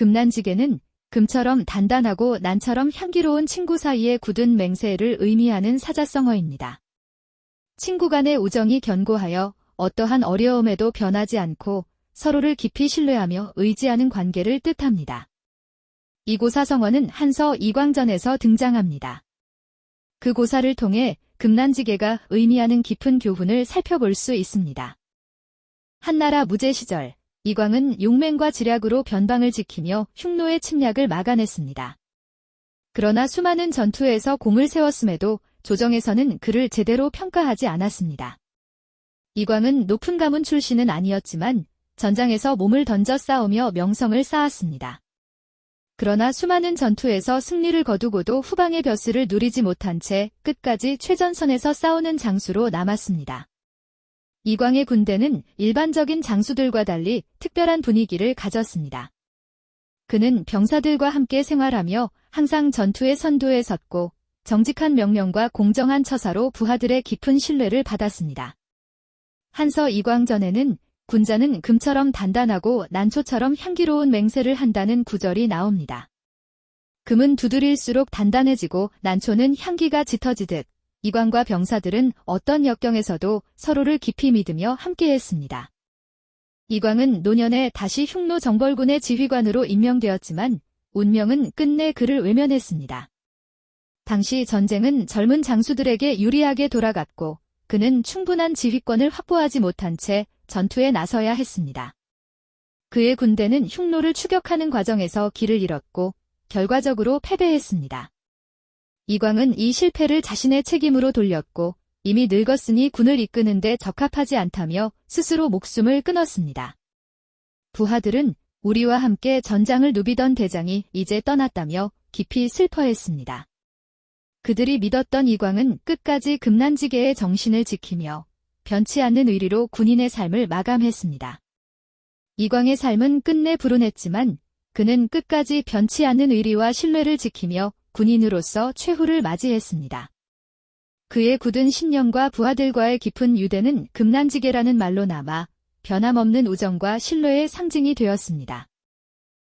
금난지게는 금처럼 단단하고 난처럼 향기로운 친구 사이에 굳은 맹세를 의미하는 사자성어입니다. 친구 간의 우정이 견고하여 어떠한 어려움에도 변하지 않고 서로를 깊이 신뢰하며 의지하는 관계를 뜻합니다. 이 고사성어는 한서 이광전에서 등장합니다. 그 고사를 통해 금난지계가 의미하는 깊은 교훈을 살펴볼 수 있습니다. 한나라 무제 시절 이광은 용맹과 지략으로 변방을 지키며 흉노의 침략을 막아냈습니다. 그러나 수많은 전투에서 공을 세웠음에도 조정에서는 그를 제대로 평가하지 않았습니다. 이광은 높은 가문 출신은 아니었지만 전장에서 몸을 던져 싸우며 명성을 쌓았습니다. 그러나 수많은 전투에서 승리를 거두고도 후방의 벼슬을 누리지 못한 채 끝까지 최전선에서 싸우는 장수로 남았습니다. 이광의 군대는 일반적인 장수들과 달리 특별한 분위기를 가졌습니다. 그는 병사들과 함께 생활하며 항상 전투의 선두에 섰고 정직한 명령과 공정한 처사로 부하들의 깊은 신뢰를 받았습니다. 한서 이광전에는 군자는 금처럼 단단하고 난초처럼 향기로운 맹세를 한다는 구절이 나옵니다. 금은 두드릴수록 단단해지고 난초는 향기가 짙어지듯 이광과 병사들은 어떤 역경에서도 서로를 깊이 믿으며 함께했습니다. 이광은 노년에 다시 흉노 정벌군의 지휘관으로 임명되었지만 운명은 끝내 그를 외면했습니다. 당시 전쟁은 젊은 장수들에게 유리하게 돌아갔고 그는 충분한 지휘권을 확보하지 못한 채 전투에 나서야 했습니다. 그의 군대는 흉노를 추격하는 과정에서 길을 잃었고 결과적으로 패배했습니다. 이광은 이 실패를 자신의 책임으로 돌렸고 이미 늙었으니 군을 이끄는데 적합하지 않다며 스스로 목숨을 끊었습니다. 부하들은 우리와 함께 전장을 누비던 대장이 이제 떠났다며 깊이 슬퍼했습니다. 그들이 믿었던 이광은 끝까지 금난지계의 정신을 지키며 변치 않는 의리로 군인의 삶을 마감했습니다. 이광의 삶은 끝내 불운했지만 그는 끝까지 변치 않는 의리와 신뢰를 지키며 군인으로서 최후를 맞이했습니다. 그의 굳은 신념과 부하들과의 깊은 유대는 금난지계라는 말로 남아 변함없는 우정과 신뢰의 상징이 되었습니다.